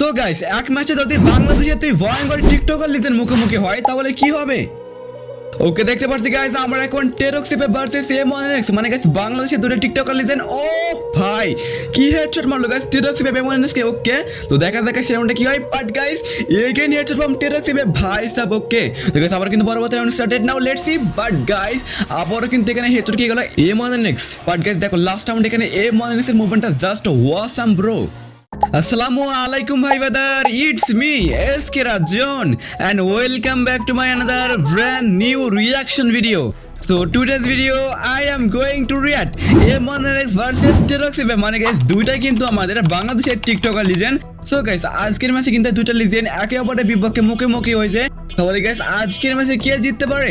So guys এক ম্যাচে যদি বাংলাদেশে তুই ভয়ঙ্কর টিকটকার লিজের মুখোমুখি হয়, তাহলে কি হবে? ওকে দেখতে পাচ্ছি গাইস আমরা এখন টেরক্সিপে ভার্সেস এম ওয়ান মানে গাইস বাংলাদেশে দুটো টিকটকার লিজেন ও ভাই, কি হেডশট মারলো গাইস টেরক্সিপে এম ওয়ান কে ওকে তো দেখা যাক সেই রাউন্ডে কি হয়। But guys again headshot from টেরক্সিপে ভাই সাব ওকে তো গাইস আবার কিন্তু পরবর্তী round started now let's see but guys আবারও কিন্তু এখানে হেডশট কি গেল? M one X but guys দেখো লাস্ট রাউন্ড এখানে এম ওয়ান এক্সের মুভমেন্টটা জাস্ট ওয়াসাম ব্রো আসসালামু আলাইকুম ভাই brother it's me S K Rajan and welcome back to my another brand new reaction video. So, today's video, I am going to react M1RX versus Teroxibe মানে guys, দুইটাই কিন্তু আমাদের বাংলাদেশের TikToker legend so guys আজকের ম্যাচে কিন্তু দুইটা legend একে অপরের বিপক্ষে মুখোমুখি হয়েছে। তাহলে গাইস আজকের ম্যাচে কে জিততে পারে?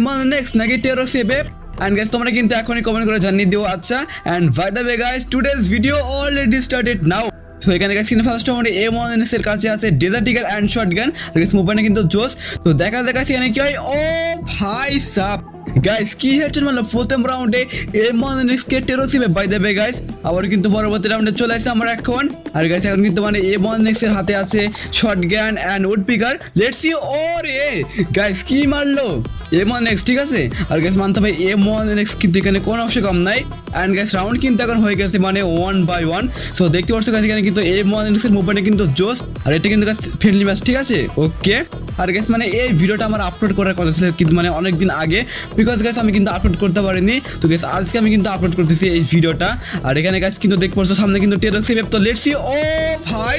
M1RX নাকি Teroxibe অ্যান্ড গাইস তোমরা কিন্তু এখনই কমেন্ট করে জানিয়ে দিও। আচ্ছা and by the way guys today's video already started now so এখানে কিন্তু ফার্স্ট রাউন্ডে এম ওয়ানের কাছে আছে ডেজার্টিক্যাল অ্যান্ড শর্ট গান মুভমেন্টে কিন্তু জোস তো দেখা গাইস এখানে কি হয়? ও ভাই সাপ গাইস কি হেডশট মারলো? প্রথম রাউন্ডে এম ওয়ানের কে টেরোসিবে বাই দেবে গাইস আবার কিন্তু পরবর্তী রাউন্ডে চলে আসছে আমরা এখন। আর গাইস এখন কিন্তু মানে এম ওয়ানের হাতে আছে shotgun and woodpecker let's see ও রে গাইস কি মারলো? এম ওয়ান এক্স ঠিক আছে? আর গ্যাস মানতে হবে এম ওয়ান এক্স কিন্তু এখানে কোনো অংশে কম নাই। অ্যান্ড গ্যাস রাউন্ড কিন্তু এখন হয়ে গেছে মানে ওয়ান বাই ওয়ান সো দেখতে পাচ্ছ গাছ এখানে কিন্তু এম ওয়ান এক্সের মুভমেন্টে কিন্তু জোস আর এটা কিন্তু গাছ ফ্রেন্ডলি ম্যাচ ঠিক আছে? ওকে আর গ্যাস মানে এই ভিডিওটা আমার আপলোড করার কথা ছিল কিন্তু মানে অনেক দিন আগে। বিকজ গ্যাস আমি কিন্তু আপলোড করতে পারিনি। তো গ্যাস আজকে আমি কিন্তু আপলোড করতেছি এই ভিডিওটা আর এখানে গাছ কিন্তু দেখতে পাচ্ছ সামনে কিন্তু টেরক্সি ওয়েব তো লেটসি ও ভাই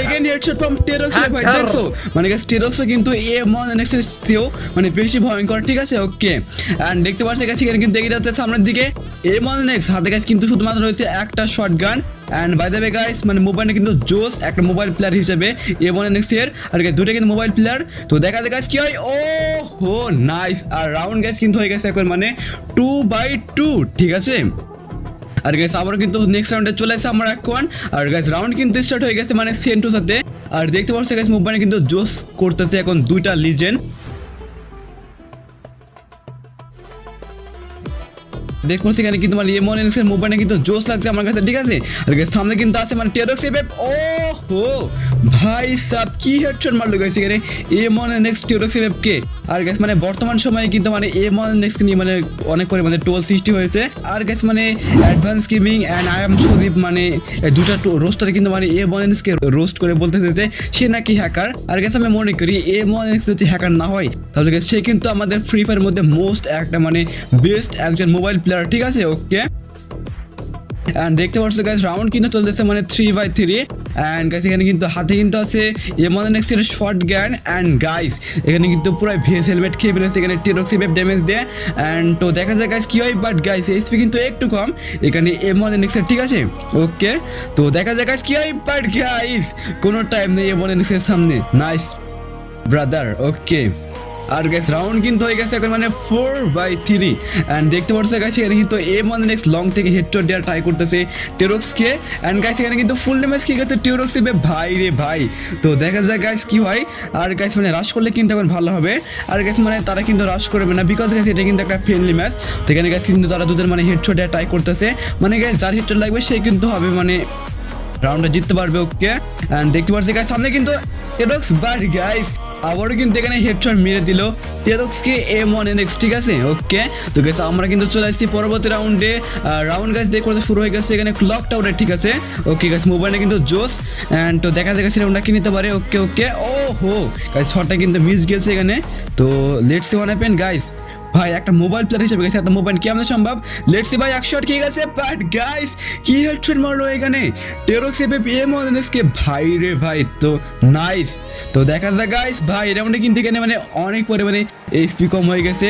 এগেন হেডশট ফ্রম টেরক্সি ভাই দেখছ? মানে গ্যাস টেরক্সও কিন্তু এম ওয়ান এক্সের চেয়েও মানে বেশি ভয়ঙ্কর ঠিক আছে? ওকে অ্যান্ড দেখতে পাচ্ছি গেছি কিন্তু দেখে যাচ্ছে সামনের দিকে। এম ওয়ান এক্স হাতে গাছ কিন্তু শুধুমাত্র রয়েছে একটা শর্ট গান অ্যান্ড বাই দ্য গাইস মানে মোবাইলে কিন্তু জোস একটা মোবাইল প্লেয়ার হিসেবে এম ওয়ান এক্সের। আর দুটো কিন্তু মোবাইল প্লেয়ার তো দেখা যায় গাছ কি হয়? ও হো নাইস আর রাউন্ড গ্যাস কিন্তু হয়ে গেছে এখন মানে টু বাই টু ঠিক আছে? আর গাইস আবার কিন্তু নেক্সট রাউন্ডে চলে আসে আমরা এখন আর গাইস রাউন্ড কিন্তু স্টার্ট হয়ে গেছে মানে সেন্টুর সাথে। আর দেখতে পাচ্ছি গাইস মোবাইলে কিন্তু জোস করতেছে এখন দুইটা লিজেন্ড দেখব সেখানে কিন্তু মানে এমন কিন্তু জোস লাগছে আমার কাছে, ঠিক আছে? আর সামনে কিন্তু আছে মানে ও হো ভাই কি হেডশট মারলো গাইস এখানে কে? আর মানে বর্তমান সময়ে কিন্তু মানে এমন এনএক্স নিয়ে মানে অনেক পরিমাণে টোল সৃষ্টি হয়েছে। আর গ্যাস মানে advance gaming and I M Sudip মানে দুটা রোস্টার কিন্তু মানে এ ওয়ান কে রোস্ট করে বলতেছে যে সে নাকি হ্যাকার আর গ্যাস আমি মনে করি এ এক্স যদি হ্যাকার না হয়, তাহলে সে কিন্তু আমাদের ফ্রি ফায়ার মধ্যে মোস্ট একটা মানে বেস্ট একজন মোবাইল প্লেয়ার ঠিক আছে? ওকে অ্যান্ড দেখতে পাচ্ছ গাইস রাউন্ড কিন্তু চলতেছে মানে three by three and guys এখানে কিন্তু হাতে কিন্তু আছে এমন এক্সের শর্ট গ্যান অ্যান্ড গাইস এখানে কিন্তু পুরো ভেস হেলমেট খেয়ে ফেলেছে, এখানে টেরক্সি বেব ড্যামেজ দেয়। অ্যান্ড তো দেখা যায় গাইস কী হয় বাট গাইস এইচপি কিন্তু একটু কম, এখানে এমন এক্সের ঠিক আছে? ওকে তো দেখা যায় গাইস কী হয় বাট গাইস কোনো টাইম নেই এমন এক্সের সামনে। নাইস ব্রাদার ওকে আর গ্যাস রাউন্ড কিন্তু হয়ে গেছে এখন মানে ফোর বাই থ্রি অ্যান্ড দেখতে পাচ্ছ গাছ এখানে কিন্তু এম ওয়ান নেক্সট লং থেকে হেড টু দেওয়ার ট্রাই করতেছে টেরক্সকে অ্যান্ড গাছ এখানে কিন্তু ফুল ড্যামেজ খেয়ে গেছে টেরক্স এবে ভাই রে ভাই। তো দেখা যায় গাইস কি হয়। আর গাইস মানে রাশ করলে কিন্তু এখন ভালো হবে। আর গাইস মানে তারা কিন্তু রাশ করবে না। বিকজ গাইস এটা কিন্তু একটা ফ্রেন্ডলি ম্যাচ তো এখানে গাইস কিন্তু তারা দুধের মানে হেড টু দেওয়ার ট্রাই করতেছে মানে গাইস যার হেড লাগবে, সে কিন্তু হবে মানে রাউন্ডটা জিততে পারবে ওকে অ্যান্ড দেখতে পাচ্ছি গাইস সামনে কিন্তু টেরক্স বাট গাইস আবারও কিন্তু এখানে হেডশট মেরে দিল। টেরক্সকে এম ওয়ান এন এক্স ঠিক আছে? ওকে তো গেছে আমরা কিন্তু চলে আসছি পরবর্তী রাউন্ডে রাউন্ড গাছ দেখতে করতে শুরু হয়ে গেছে এখানে ক্লক টাউনে ঠিক আছে? ওকে গাছ মোবাইলে কিন্তু জোস। অ্যান্ড তো দেখা দেখা সেটা কি নিতে পারে। ওকে ওকে ও হো গাছ শটটা কিন্তু মিস গেছে এখানে। তো লেটস ওয়ান হ্যাপেন গাইস ভাই, একটা মোবাইল প্লেয়ার হিসেবে গেছে, এত মোবাইল কেমন সম্ভব? লেটস সি ভাই এক শট খেয়ে গেছে বাট গাইস কি হেডশট মারলো এখানে? টেরক্স এপে এম কে, ভাই রে ভাই, তো নাইস তো দেখা যায় গাইস ভাই রাউন্ডে কিন্তু এখানে মানে অনেক পরিমাণে এইচপি কম হয়ে গেছে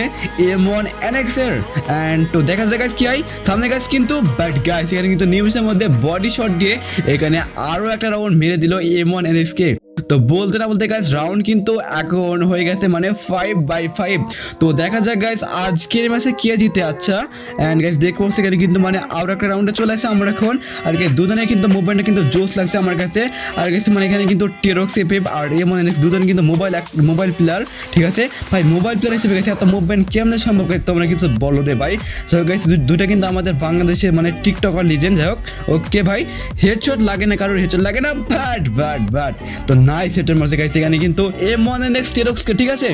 এম ওয়ান এনএক্স এর অ্যান্ড তো দেখা যায় গাইস কি হয়? সামনে গাইস কিন্তু বাট গাইস এখানে কিন্তু নিউজের মধ্যে বডি শট দিয়ে এখানে আরও একটা রাউন্ড মেরে দিল এম ওয়ান এনএক্স কে তো বলতে না বলতে গাইস রাউন্ড কিন্তু এখন হয়ে গেছে মানে ফাইভ বাই ফাইভ তো দেখা যাক গাইস আজকের ম্যাচে কে জিতে আচ্ছা। অ্যান্ড গাইস দেখব সেখানে কিন্তু মানে আরও একটা রাউন্ডে চলে আসে আমরা এখন। আর গাইস দুজনের কিন্তু মুভমেন্টটা কিন্তু জোস লাগছে আমার কাছে। আর গেছে মানে এখানে কিন্তু টেরক্স এপেপ আর এ মানে নেক্সট দুজন কিন্তু মোবাইল মোবাইল প্লেয়ার ঠিক আছে? ভাই মোবাইল প্লেয়ার হিসেবে গেছে এত মুভমেন্ট কেমনে সম্ভব? তোমরা কিছু বলো রে ভাই? সো গাইস দুটা কিন্তু আমাদের বাংলাদেশে মানে টিকটক টিকটকার লিজেন্ড যাই হোক। ওকে ভাই হেডশট লাগে না, কারোর হেডশট লাগে না বাট বাট বাট তো নাইস সেপ্টেম্বর মাসে গাইস এখানে কিন্তু এম ওয়ান এন এক্স টেরক্সকে ঠিক আছে?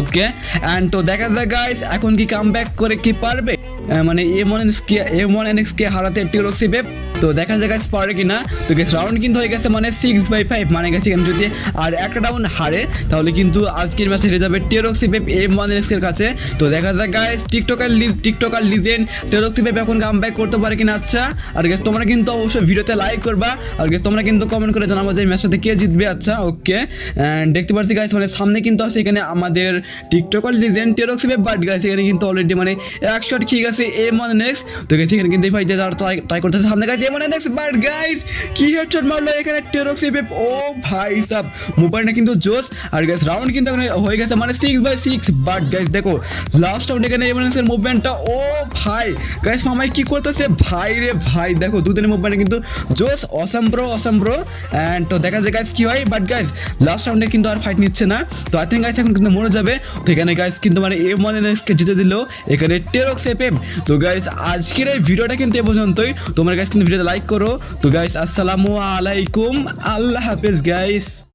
ওকে অ্যান্ড তো দেখা যাক গাইস এখন কি কাম করে কি পারবে? মানে এম ওয়ান এক্স কে এম ওয়ান এন এক্স কে হারাতে টিরক্সি পেপ তো দেখা যায় গাইস পারে কি না তো গেস রাউন্ড কিন্তু হয়ে গেছে মানে সিক্স বাই ফাইভ মানে গেছে এখানে যদি আর একটা রাউন্ড হারে, তাহলে কিন্তু আজকের ম্যাচ হেরে যাবে টেরক্সি পেপ এম ওয়ানের কাছে। তো দেখা যায় গাইস টিকটকার টিকটকার লিজেন্ড টেরক্সি পেপ এখন কাম ব্যাক করতে পারে কিনা। আচ্ছা আর গেস তোমরা কিন্তু অবশ্যই ভিডিওতে লাইক করবা। আর গেস তোমরা কিন্তু কমেন্ট করে জানাব যে ম্যাচটাতে কে জিতবে। আচ্ছা ওকে দেখতে পাচ্ছি গাইস মানে সামনে কিন্তু আছে এখানে আমাদের টিকটকার লিজেন্ড টেরক্সি পেপ বাট গাইস এখানে কিন্তু অলরেডি মানে এক খেয়ে গেছে এম ওয়ান নেক্সট তো গেছে এখানে কিন্তু এই ভাই যে তার ট্রাই করতেছে। সামনে guys M one next but guys কি হেডশট মারলো এখানে টেরক্সি পেপ ও ভাই সাব কিন্তু জোস আর গাইস রাউন্ড কিন্তু হয়ে গেছে মানে বাই বাট গাইস দেখো লাস্ট এখানে মুভমেন্টটা ও ভাই। গাইস মামাই কি করতেছে? ভাই রে ভাই, দেখো, দুদিনের মুভমেন্ট কিন্তু জোস অসাম অসাম তো দেখা যায় গাইস কি হয়। বাট গাইস লাস্ট রাউন্ডে কিন্তু আর ফাইট নিচ্ছে না। তো আই গাইস এখন কিন্তু মরে যাবে। তো এখানে গাইস কিন্তু মানে এম ওয়ান জিতে দিল। এখানে টেরক্স এপেম তো গাইস আজকের এই ভিডিওটা কিন্তু এ পর্যন্তই। তোমরা গাইস কিন্তু ভিডিওতে লাইক করো। তো গাইস আসসালামু আলাইকুম। আল্লাহ হাফেজ গাইস